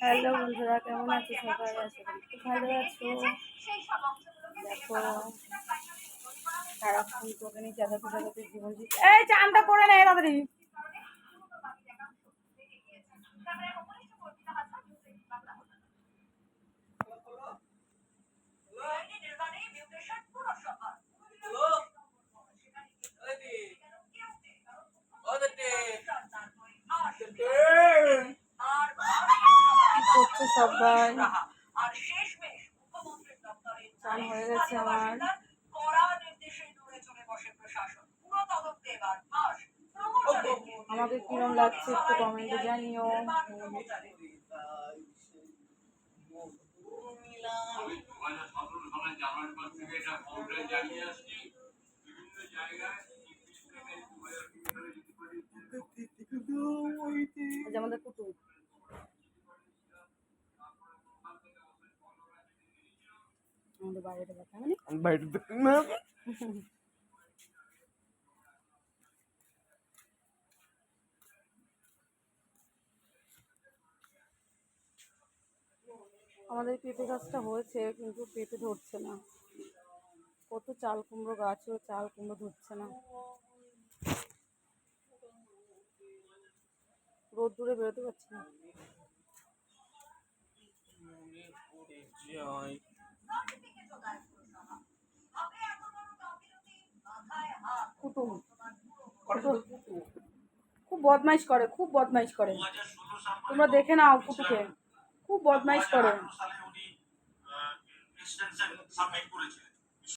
Hello বন্ধুরা, কেমন আছো সবাই? আছো খুব ভালো আছো। দেখো, সারাক্ষণ তোকে নিয়ে চাঁদাতে চাঁদাতে জীবন এই, চানটা পড়ে নেয় তাড়াতাড়ি। সবাই। চান হয়ে গেছে আমার। কড়া নির্দেশে দূরে চলে বসে প্রশাসন। পুরো তদন্তে আমাদের বাইরেটা দেখা মানে? বাইরে আমাদের পেঁপে গাছটা হয়েছে কিন্তু পেঁপে ধরছে না। কত চাল কুমড়ো গাছও চাল কুমড়ো ধরছে না। রোদ দূরে বেরোতে পারছি না। কুটুম। খুব বদমাইশ করে খুব বদমাইশ করে। তোমরা দেখে নাও কুটুকে খুব বদমাইশ করে।